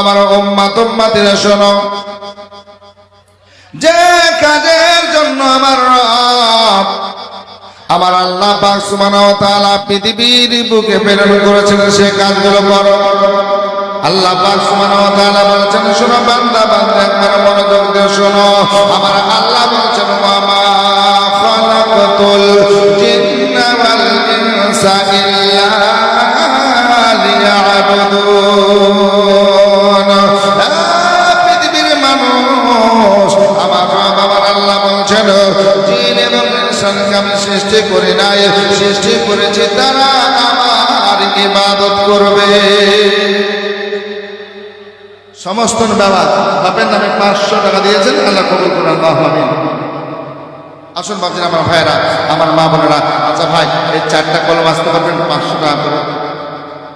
আমার উম্মাত উম্মাতিরা শোনো। যে কাজের জন্য আমার রব, আমার আল্লাহ পাক সুবহানাহু ওয়া তাআলা পৃথিবীর বুকে প্রেরণ করেছেন সে কাজগুলো করো। আল্লাহ পাক সুবহানাহু ওয়া তাআলা বলেছেন, শোনো বান্দা বান্দা, একবার মনোযোগ দিয়ে শোনো। আমার আল্লাহ বলেছেন, ওয়া মা খালাকাতুল জিন্না ওয়াল ইনসা ইল্লা লিয়াবুদুন। ইনসানকে আমি সৃষ্টি করি নাই, সৃষ্টি করেছি তারা আমার ইবাদত করবে। সমস্ত বাবা বাপের নামে পাঁচশো টাকা দিয়েছেন, আল্লাহ কবুল করুন, আল্লাহ আসুন ভাবছেন আমার ভাইয়েরা, আমার মা বোনেরা আচ্ছা ভাই, এই চারটা কলম আসতে পারবেন, পাঁচশো টাকা করে।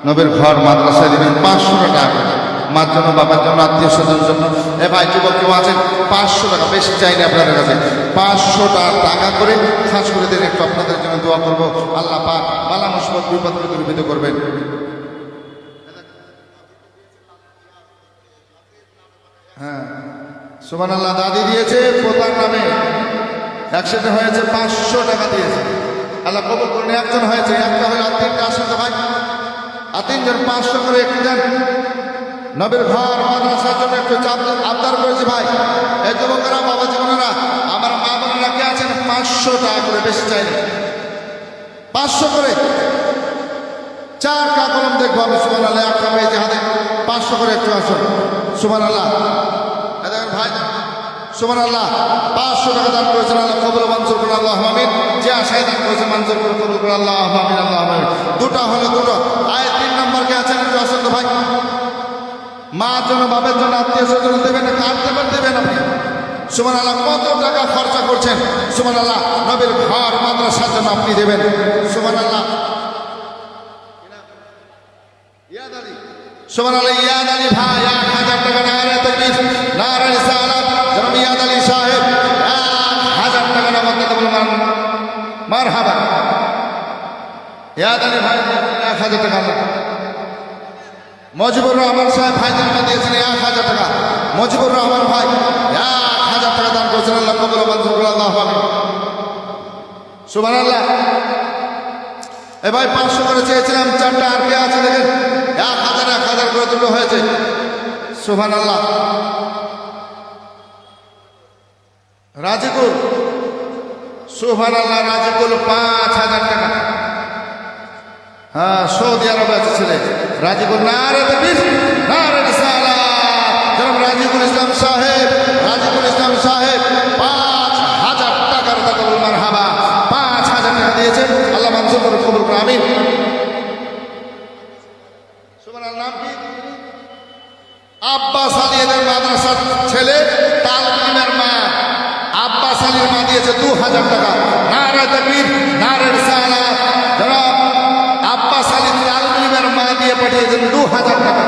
নবীর ঘর, মাদ্রাসায় দিবেন, পাঁচশো টাকা করে। মার জন্য, বাবার জন্য, আত্মীয় স্বজনের জন্য। এ ভাই, যুবক কেউ আছেন? পাঁচশো টাকা, বেশি চাইনি আপনাদের কাছে। পাঁচশো টাকা করে খাস করে দিন, একটু আপনাদের জন্য দোয়া করব। আল্লাহ পাক বালা মুসবত, বিপদ থেকে দূরীভূত করবেন। হ্যাঁ। সুমান আল্লাহ দাদি দিয়েছে পোতার নামে। একসাথে হয়েছে পাঁচশো টাকা দিয়েছে। আল্লাহ কবুল করুন, একজন হয়েছে, একটা হলে আর তিনটা আসেন তো ভাই। আর তিনজন পাঁচশো করে একটু দেন। নবীর ঘর, মাদ্রাসার জন্য একটু চাপ আবদার করেছি ভাই। এই যুবকেরা, বাবা জীবনেরা আমার মা বোনেরা কে আছেন? পাঁচশো টাকা করে, বেশি চাইনি পাঁচশো করে। চার কা কলম দেখব আমি সুমান আল্লাহ একটা পেয়েছি হাতে পাঁচশো করে একটু আসুন। সুমান আল্লাহ দেখেন ভাই সুমান আল্লাহ পাঁচশো টাকা দান করেছেন আল্লাহ, কবুল মঞ্জুর করে আল্লাহ আমিন। যে আশায় দান করেছে মঞ্জুর করে কবুল করে আল্লাহ আমিন আল্লাহ আমিন। দুটো হলো দুটো। আয় তিন নম্বর কে আছেন একটু আসুন তো ভাই। মার জন্য বাবার জন্য আত্মীয় স্বজন দেবেন, কার দেবেন দেবেন আপনি। সুমান আল্লাহ কত টাকা খরচা করছেন। সুমান আল্লাহ নবীর ঘর, মাদ্রাসার জন্য আপনি দেবেন। সুমান আল্লাহ সুমান আল্লাহ ইয়াদ আলী ভাই, এক হাজার টাকা নারে তকলিফ নারে সালাত জনাব ইয়াদ আলী সাহেব, এক হাজার টাকা নগদ দিতে বলবেন মার ইয়াদ আলী ভাই, এক হাজার টাকা মজিবুর রহমান সাহেব ভাই জানা দিয়েছেন, এক হাজার টাকা। মজিবুর রহমান ভাই, এক হাজার টাকা দান করেছেন, আল্লাহ সুবান আল্লাহ এ ভাই পাঁচশো করে চেয়েছিলাম, চারটা আর কে আছে দেখেন? এক হাজার এক হাজার করে দুটো হয়েছে। সুবান আল্লাহ রাজিকুল সুবান আল্লাহ রাজিকুল পাঁচ হাজার টাকা। হ্যাঁ সৌদি আরবে আছে ছেলে। রাজিকুল নারে তকবীর নারে রিসালাত জনাব রাজিকুল ইসলাম সাহেব রাজিকুল ইসলাম সাহেব, পাঁচ হাজার টাকার তাকবুল মারহাবা। পাঁচ হাজার টাকা দিয়েছেন। আল্লাহ মানুষের কবুল আমিন। পাঠিয়েছেন দু হাজার টাকা।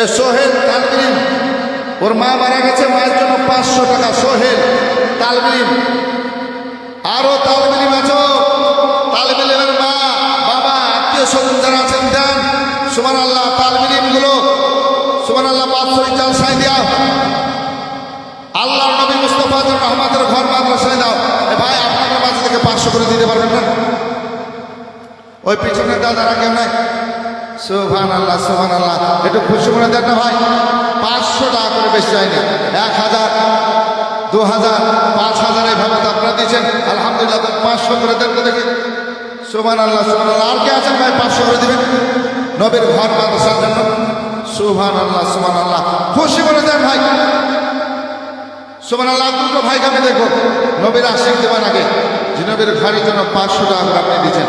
এ সোহেল তালমিম ওর মা মারা গেছে মায়ের জন্য পাঁচশো টাকা, সোহেল তালমিম আরও তালমিম আছো তালমিমের মা, বাবা, আত্মীয় স্বজন যারা আছেন, দেন। সুমান আল্লাহ তালমিমগুলো সুমান আল্লাহ বাৎসরিক জালসায় দেওয়া আল্লাহ নবী মুস্তফা রহমাতের ঘর মাদ্রাসায় দাও। ভাই, আপনাদের মাঝে থেকে পাঁচশো করে দিতে পারবেন না? ওই পিছনের দাদারা কেউ নাই। সুহান আল্লাহ সুহান আল্লাহ একটু খুশি মনে দেন না ভাই। পাঁচশো টাকা করে বেশি চাইনি এক হাজার, দু হাজার, পাঁচ হাজার এইভাবে তো আপনারা দিয়েছেন। আলহামদুলিল্লাহ পাঁচশো করে দেন তো দেখি। সুহান আল্লাহ সুহান আল্লাহ আর কে আছেন ভাই? পাঁচশো করে দিবেন। নবীর ঘর মাদ্রাসার জন্য। সুহান আল্লাহ সুহান আল্লাহ খুশি মনে দেন ভাই। সুমান আল্লাহ দুটো ভাইকে আমি দেখো নবীর আশিক দেবেন আগে। যে নবীর ঘরের জন্য পাঁচশো টাকা আপনি দিচ্ছেন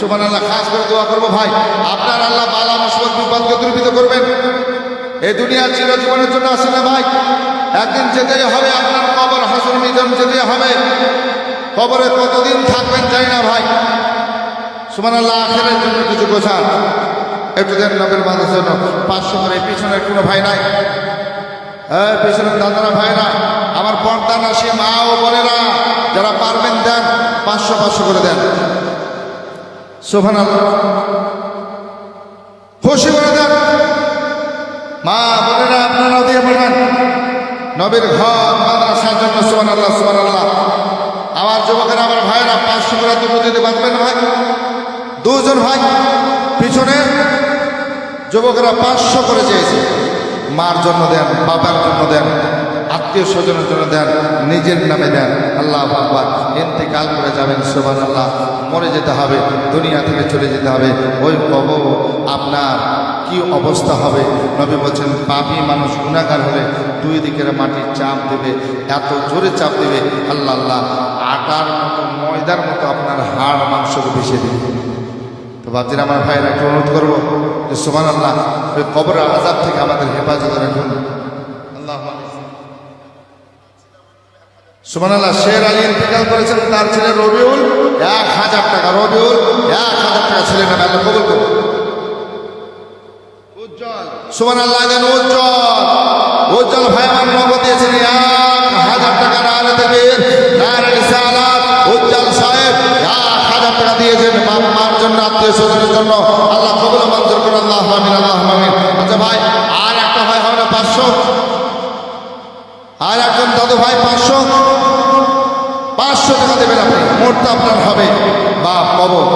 সুমান আল্লাহ খাস করে দোয়া করব ভাই। আপনার আল্লাহ বালা মুসবত বিপদকে দূরীভূত করবেন। এই দুনিয়ার চিরজীবনের জন্য আসে না ভাই? একদিন যেতেই হবে আপনার কবর, হাসুর মিজন যেতে হবে। কবরে কতদিন থাকবেন জানি না ভাই। সুমান আল্লাহ আখেরের জন্য কিছু গোছান। একটু দেন নবীর বাঁধার জন্য। পাঁচশো করে পিছনের কোনো ভাই নাই। হ্যাঁ পেছনের দাদারা ভাইরা আমার পর্দা নাসি মা ও বোনেরা, যারা পারবেন দেন, পাঁচশো পাঁচশো করে দেন। করে দেন মা বোনেরা আপনারাও দিয়ে জন্য আমার যুবকেরা, আমার ভাইয়েরা পাঁচশো করে দিতে পারবেন ভাই, দুজন ভাই পিছনে। যুবকেরা পাঁচশো করে চেয়েছে। মার জন্য দেন, বাবার জন্য দেন, আত্মীয় স্বজনের জন্য দেন, নিজের নামে দেন, আল্লাহ বাবা ইন্তেকাল করে যাবেন সোবান আল্লাহ মরে যেতে হবে, দুনিয়া থেকে চলে যেতে হবে। ওই কবর আপনার কি অবস্থা হবে? নবী বলছেন, পাপি মানুষ গুণাগার হলে দুই দিকের মাটির চাপ দেবে, এত জোরে চাপ দেবে। আল্লাহ আল্লাহ, আটার মতো, ময়দার মতো আপনার হাড় মাংসকে মিশিয়ে দেবে। তো ভাবছেন আমার ভাইয়েরা একটু অনুরোধ করব যে সোমান আল্লাহ ওই কবর আজাব থেকে আমাদের হেফাজত রাখুন সুমান আল্লাহ শের আলী ইন্তেকাল করেছেন তার ছেলে রবিউল। এক হাজার টাকা, রবিউল, এক হাজার টাকা ছেলে নামে আল্লাহ কবুল করুন। উজ্জ্বল। সুমান আল্লাহ দেন উজ্জ্বল। উজ্জ্বল ভাই আমার নগদ দিয়েছেন, এক হাজার টাকা নারে দেবেন নারে রিসালাত উজ্জ্বল সাহেব, এক হাজার টাকা দিয়েছেন বাপ মার জন্য, আত্মীয় স্বজনের জন্য। আল্লাহ কবুল মঞ্জুর করুন, আল্লাহ আমিন আল্লাহ আমিন আচ্ছা ভাই, আর একটা ভাই হবে না, পাঁচশো আর একজন দাদু ভাই পাঁচশো পাঁচশো টাকা দেবেন আপনি। মোটটা আপনার হবে বা কবর।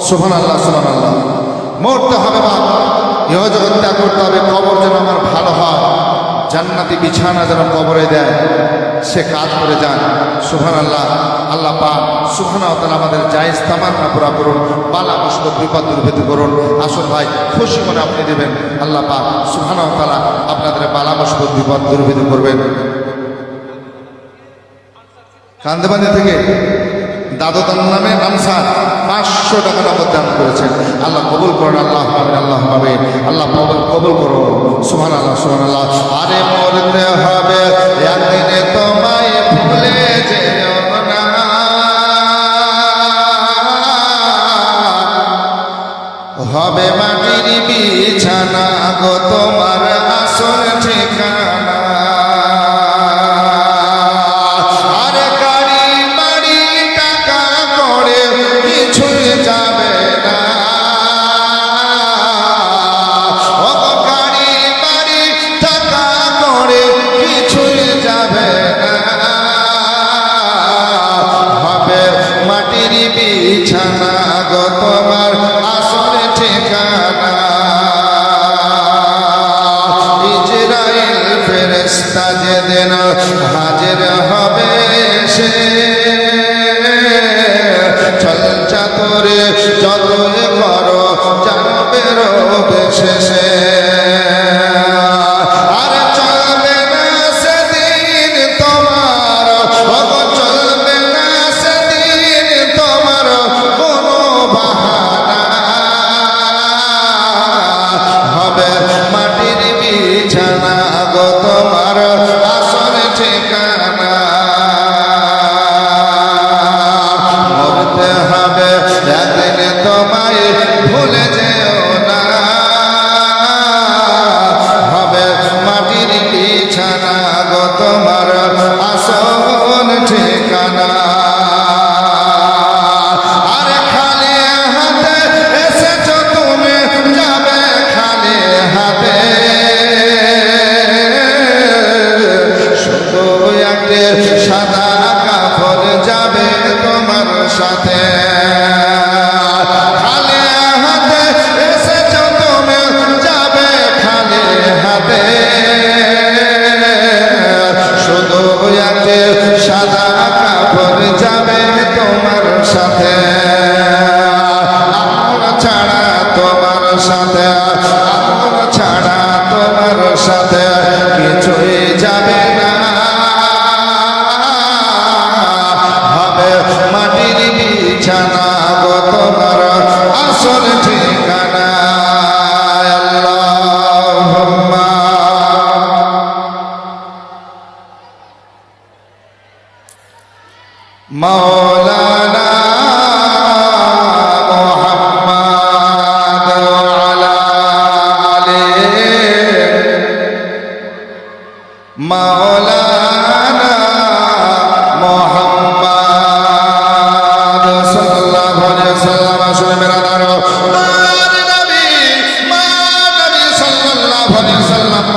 সুফান আল্লাহ সুফান আল্লাহ মরতে হবে বা ইহ জগৎ ত্যাগ করতে হবে, কবর যেন আমার ভালো হয়। জান্নাতি বিছানা যেন কবরে দেয়। সে কাজ করে যান। সুফান আল্লাহ আল্লাহ পাক সুফানা তালা আমাদের জায়জ তামান্না পুরা করুন। বালা মুসিবত, বিপদ দুর্ভেদ করুন। আসুন ভাই, খুশি মনে আপনি দেবেন। আল্লাহ পাক সুফানা তালা আপনাদের বালা মুসিবত, বিপদ দুর্ভেদ করবেন। কান্দেবান্ধি থেকে দাদু তার নামে আনসার পাঁচশো টাকা নগদ দান করেছেন। আল্লাহ কবুল করুন, আল্লাহ পাবেন আল্লাহ পাবে আল্লাহ কবুল কবুল করুন। সুহান আল্লাহ সুহান আল্লাহ আরে মরতে হবে, একদিনে তোমায় ভুলে হবে মাটির বিছানা গো, তোমার আসল ঠিকানা। যেদিন হাজির হবে সে। চল চাতরে যতই করো জানবে রবে শেষে Santa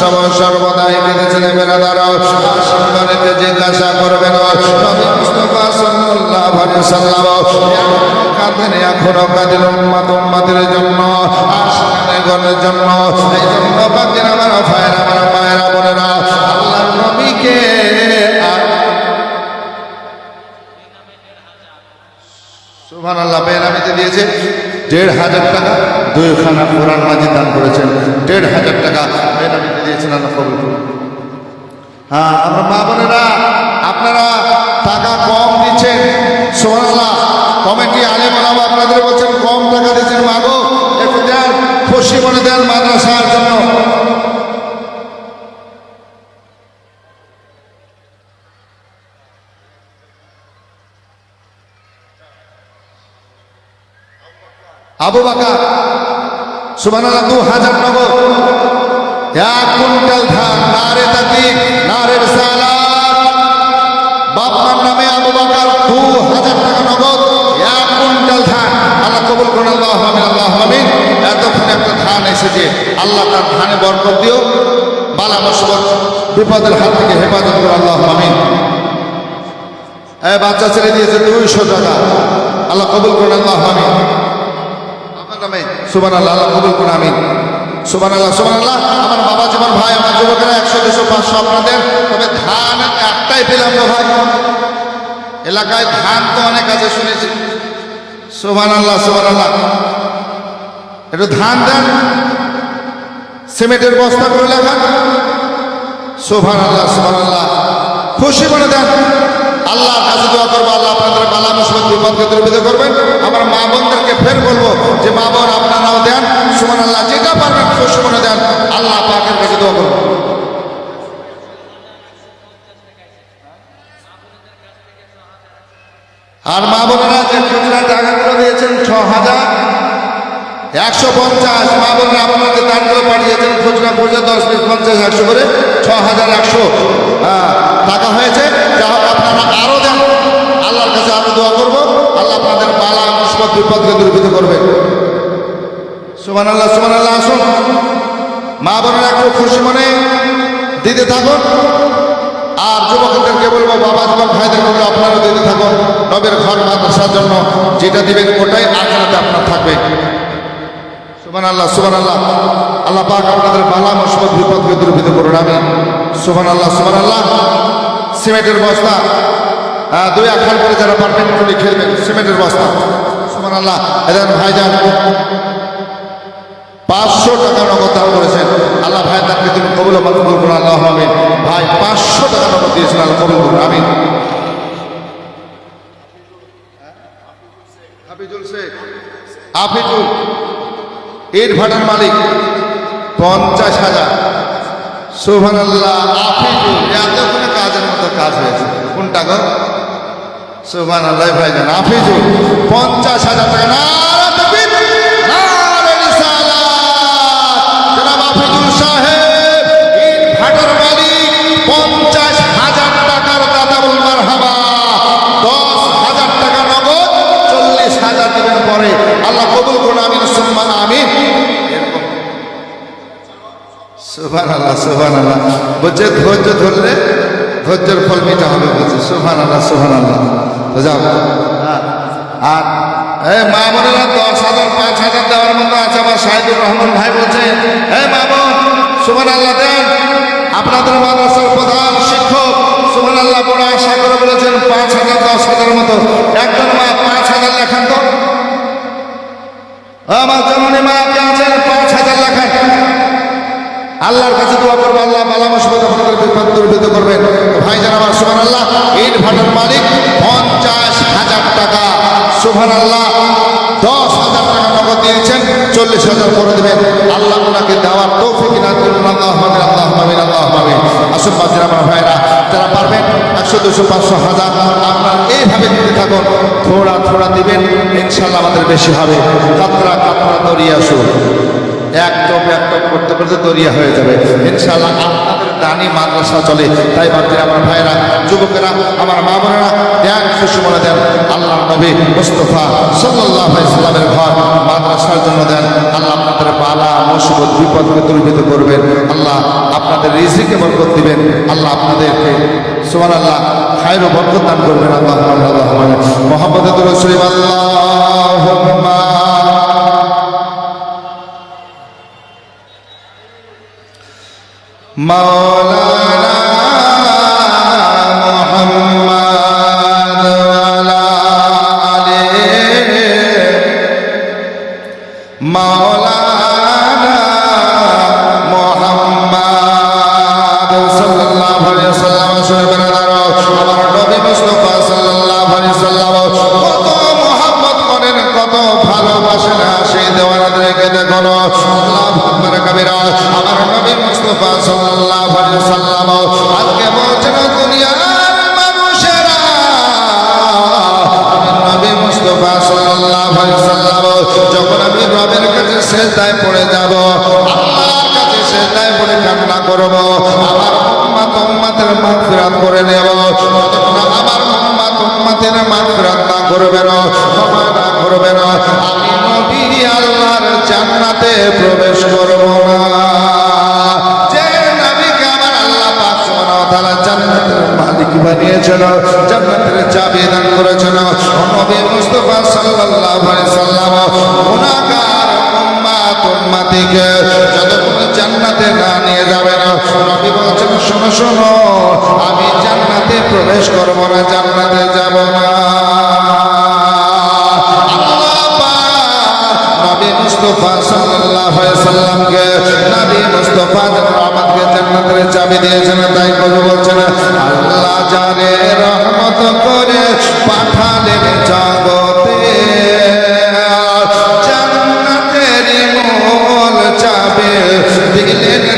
সব সর্বদাই কেঁদেছিলেন বেরাদার সম্মানিতে জিজ্ঞাসা করবেন জন্য আশিকানের জন্য? এই জন্য বাকির আমার ভাইরা আমার মায়েরা বোনেরা, আল্লাহর নবীকে আল্লাহ বেনামিতে দিয়েছে। দেড় হাজার টাকা দুইখানা কোরআন মাজিদ দান করেছেন। দেড় হাজার টাকা বেনামিতে দিয়েছেন আল্লাহ কবুল করুন। হ্যাঁ আমরা মা বোনেরা, আপনারা টাকা কম দিচ্ছেন সুবহান আল্লাহ কমিটি আলে বলাবো আপনাদের বলছেন, কম টাকা দিচ্ছেন মাগো একটু দেন মনে দেন মাদ্রাসার জন্য। আবু বাকা সুবহানাল্লাহ, দু হাজার নগদ। এক কুইন্টাল ধান, নারে তাকি নারে সালাত বাপমার নামে আবু বাকার, দু হাজার টাকা নগদ, এক কুইন্টাল ধান। আল্লাহ কবুল করুন, আল্লাহ আমিন আল্লাহ আমিন। এতক্ষণ একটা ধান এসেছে, আল্লাহ তার ধানে বরকত দিও। বালা মুসিবত বিপদের হাত থেকে হেফাজত করো, আল্লাহ আমিন। বাচ্চা ছেড়ে দিয়েছে দুইশো টাকা। আল্লাহ কবুল করুন, আল্লাহ আমিন। আপনার নামে সুবান আল্লাহ আল্লাহ কবুল করুন, আমিন। আল্লাহ আল্লাহ যেমন ভাই, আমার একশো তবে ধান একটাই ভাই। এলাকায় ধান তো অনেক আছে, শুনেছি। আল্লাহ আল্লাহ ধান দেন। সিমেন্টের বস্তা করে লেখান সোভান আল্লাহ সোভান আল্লাহ খুশি করে দেন দোয়া করব, আল্লাহ আপনাদের বালা, মুসিবত, বিপদকে দুর্বিধ করবেন। আমার মা বোনদেরকে ফের বলব যে, মা বোন, আপনারাও দেন। সুমান আল্লাহ যেটা পারবেন খুশি করে দেন আল্লাহ পাকের কাছে দোয়া করব আর মা বোনেরা যে খুচরা টাকাগুলো দিয়েছেন ছ হাজার একশো পঞ্চাশ মা বোনেরা আপনাদের দানগুলো পাঠিয়েছেন খুচরা খুচরা দশ বিশ পঞ্চাশ একশো করে ছ হাজার একশো। হ্যাঁ, টাকা হয়েছে যা হোক আপনারা আরও দেন। আল্লাহর কাছে আরও দোয়া করব আল্লাহ আপনাদের বালা মুসিবত বিপদকে দুর্বিত করবে। সুমান আল্লাহ সুমান আল্লাহ আসুন। মা বোনেরা একটু খুশি মনে দিতে থাকুন। আর যুবকদেরকে বলব, বাবা যুবক ভাইদের বলব আপনারা দিতে থাকুন। নবের ঘর মাদ্রাসার জন্য যেটা দিবেন, ওটাই আখড়াতে আপনার থাকবে। সুবান আল্লাহ সুবান আল্লাহ আল্লাহ পাক আপনাদের বালা, মুসিবত, বিপদকে দুর্বিত করুন আমি সুবান আল্লাহ সুবান আল্লাহ সিমেন্টের বস্তা দুই আখান করে যারা পারবেন একটু লিখে দেবেন সিমেন্টের বস্তা। সুবান আল্লাহ এদের ভাইজান পাঁচশো টাকা নগদ দান করেছেন। আল্লাহ ভাই তাকে তুমি কবুল করুন আল্লাহ আমিন। ভাই, পাঁচশো টাকা নগদ দিয়েছেন, আল্লাহ কবুল করুন শেখ। আফিজুল ইট ভাটার মালিক, পঞ্চাশ হাজার। সুভান আল্লাহ আফিজুল এতক্ষণে কাজের মতো কাজ হয়েছে। কোনটা গো? সুভান আল্লাহ ভাইজান আফিজুল পঞ্চাশ হাজার টাকা। নারা পরে। আল্লাহ কবুল করুন, আমিন সুম্মান আমিন। সুভান আল্লাহ সুভান আল্লাহ বলছে, ধৈর্য ধরলে ধৈর্যের ফল মিটা হবে, বলছে সুভান আল্লাহ সুভান আল্লাহ হ্যাঁ। আর এই মা বোনেরা, দশ হাজার, পাঁচ হাজার দেওয়ার মতো আছে আমার শাহিদুর রহমান ভাই বলছে এই মা বোন সুভান আল্লাহ দেন। আপনাদের মাদ্রাসার প্রধান শিক্ষক সুভান আল্লাহ বড় আশা করে বলেছেন, পাঁচ হাজার, দশ হাজার মতো। একজন মা পাঁচ হাজার লেখান তো। আমার জননী মা কে আছেন পাঁচ হাজার লেখান আল্লাহর কাছে দোয়া করব, আল্লাহ বালা মুসিবত আপনাদের বিপদ করবেন ভাইজান আমার সুবহান আল্লাহ ভাটার মালিক পঞ্চাশ হাজার টাকা। সুবহান আল্লাহ দশ হাজার টাকা নগদ দিয়েছেন, চল্লিশ হাজার করে দেবেন। আল্লাহ ওনাকে দেওয়ার তৌফিক না বলুন আল্লাহ মামিন আল্লাহ মামিন আল্লাহ মামিন আসুন বাজির, আমার ভাইরা যারা পারবেন, একশো দুশো পাঁচশো হাজার আপনারা এইভাবে দিতে থাকুন। থোড়া থোড়া দিবেন, ইনশাল্লাহ আমাদের বেশি হবে। কাতরা কাতরা দরিয়ে আসুন এক টপ এক টপ করতে করতে দরিয়া হয়ে যাবে। ইনশাল্লাহ আপনাদের দানি মাদ্রাসা চলে। তাই ভাবছি আমার ভাইরা যুবকেরা, আমার মা বোনেরা খুশি মনে দেন আল্লাহ নবী মুস্তফা সাল্লাহ ইসলামের ঘর মাদ্রাসার জন্য দেন। আল্লাহ আপনাদের বালা, মুসিবত, বিপদকে দুর্বৃত করবেন। আল্লাহ আপনাদের রিজিকে বরকত দিবেন। আল্লাহ আপনাদেরকে সুমান আল্লাহ খায়ের বরকত দান করবেন। আল্লাহ আল্লাহ মোহাম্মদ রসলিম আল্লাহ মাওলা মুস্তাফা সাল্লাল্লাহু আলাইহি সাল্লাম গুনাহগার উম্মাত উম্মতিকে যতক্ষণ জান্নাতে না নিয়ে যাবে না। নবী বলছেন, শোনো শোনো, আমি জান্নাতে প্রবেশ করব না, জান্নাতে যাব না। মুস্তাফা সাল্লাল্লাহু আলাইহি সাল্লামকে, নবী মুস্তফা আমাদেরকে জান্নাতের চাবি দিয়েছেন, তাই কবি বলছেন, আল্লাহ জানে রহমত করে পাঠালেন জগতে জান্নাতের মূল চাবি দিলেন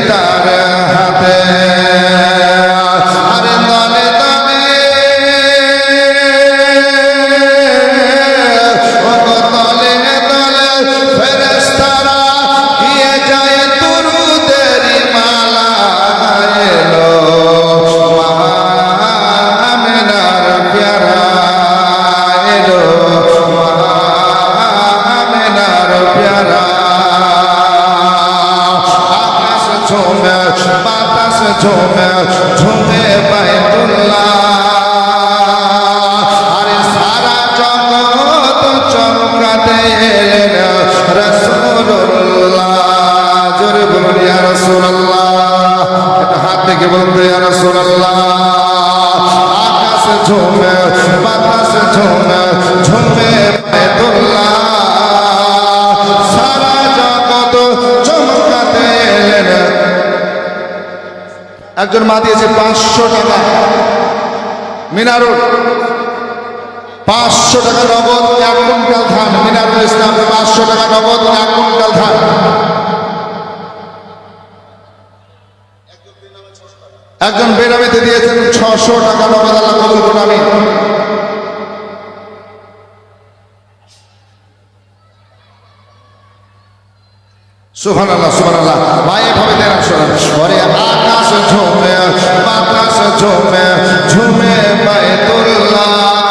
একজন মা দিয়েছে পাঁচশো টাকা। মিনারুল পাঁচশো টাকা নগদ, এক কুইন্টাল ধান। মিনারুল ইসলাম পাঁচশো টাকা নগদ, এক কুইন্টাল ধান। একজন বেনামিতে দিয়েছেন ছশো টাকা নগদ, আল্লাহ কবুল করুন আমি সুহান আল্লাহ সুহান আল্লাহ ভাই, এভাবে দেন শোনান ওরে আকাশ ঝুমে বাতাস ঝুমে ঝুমে বাইতুল্লাহ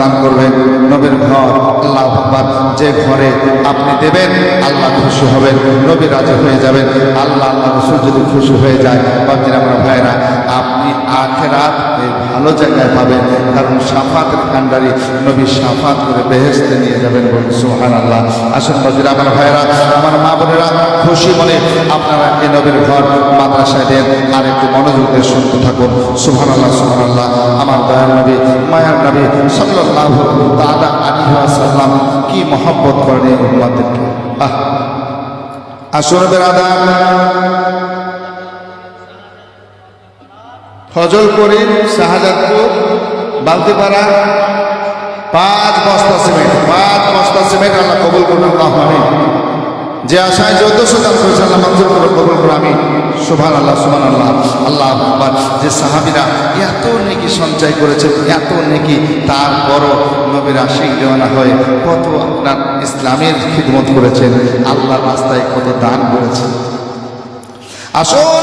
দান করবেন। নবীর ঘর আল্লাহ আকবর, যে ঘরে আপনি দেবেন, আল্লাহ খুশি হবেন, নবী রাজি হয়ে যাবেন, আল্লাহ আল্লাহ রসুল যদি খুশি হয়ে যায় বাবজির আমরা ভাইরা আপনি আখেরাত এই ভালো জায়গায় পাবেন। কারণ সাফাতের কান্ডারি নবী সাফাত করে বেহেস্তে নিয়ে যাবেন বলুন সুহান আল্লাহ আসুন বাজির আমার ভাইরা আমার মা বোনেরা, খুশি মনে আপনারা এই নবীর ঘর মাদ্রাসায় দেন আর একটু মনোযোগ দিয়ে শুনতে থাকুন। সুহান আল্লাহ সুহান আল্লাহ আমার দয়ার নবী, মায়ার নবী সাল্লাহ দাদা আলী সাল্লাম কি মহব্বত করেন এই উম্মাদেরকে আহ আসুন বেরাদা ফজল করিম শাহজাদপুর, বালতিপাড়া, পাঁচ বস্তা সিমেন্ট, পাঁচ বস্তা সিমেন্ট আল্লাহ কবুল করুন, আল্লাহ আমিন। যে আশায় চোদ্দশো দান করেছে, আল্লাহ মঞ্জুর করে কবুল করে আমি সুভান আল্লাহ সুভান আল্লাহ আল্লাহ আকবার। যে সাহাবিরা এত নেকি সঞ্চয় করেছেন এত নেকি, তারপরও নবীর আশিক দেওয়ানা হয়ে কত আপনার ইসলামের খিদমত করেছেন আল্লাহ রাস্তায় কত দান করেছেন। আসুন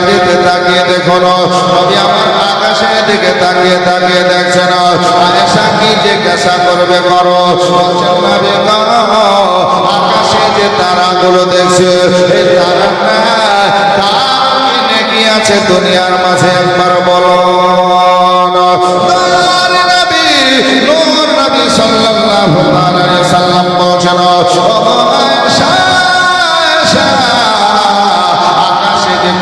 দিকে রাত্রিতে তাকিয়ে দেখো না, আমার আকাশের দিকে তাকিয়ে তাকিয়ে দেখছেন আয়েশা কি জিজ্ঞাসা করবে করো? আকাশে যে তারাগুলো দেখছে এই তারা তার আছে? দুনিয়ার মাঝে একবার বলো সাল্লাম বলছেন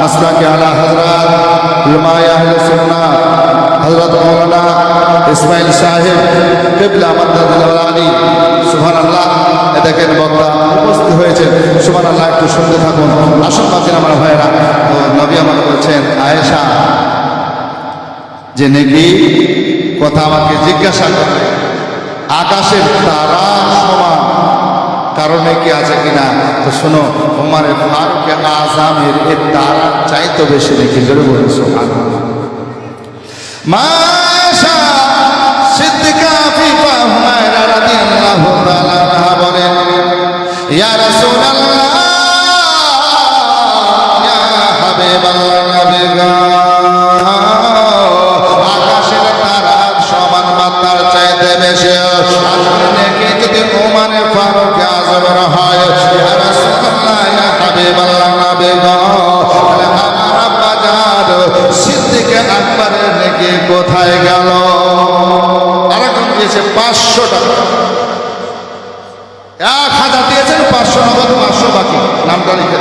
মাসলাকে আলা হযরত উলামায়ে আহলে সুন্নাহ, হযরত মাওলানা ইসমাইল সাহেব, কিবলা মাদ্দাদুল আলী সুবহানাল্লাহ। এ দেখেন বক্তা উপস্থিত হয়েছে সুবহানাল্লাহ, একটু শুনতে থাকুন। আসুন বাতিন আমার ভাইরা নবী আমার বলছেন, আয়েশা, যে নাকি কথা আমাকে জিজ্ঞাসা করে, আকাশের তারা সমান কারণে কি আছে কিনা? তো শোনো উমারে ফারুক আজামের এ তারা চাইতো বেশি নাকি জোরে বলে সোহান মাশা সিদ্দিকা ফিফা কোথায় গেল আর এখন দিয়েছে পাঁচশো টাকা এক হাজার দিয়েছেন, পাঁচশো নগদ, পাঁচশো বাকি নামটা লিখে।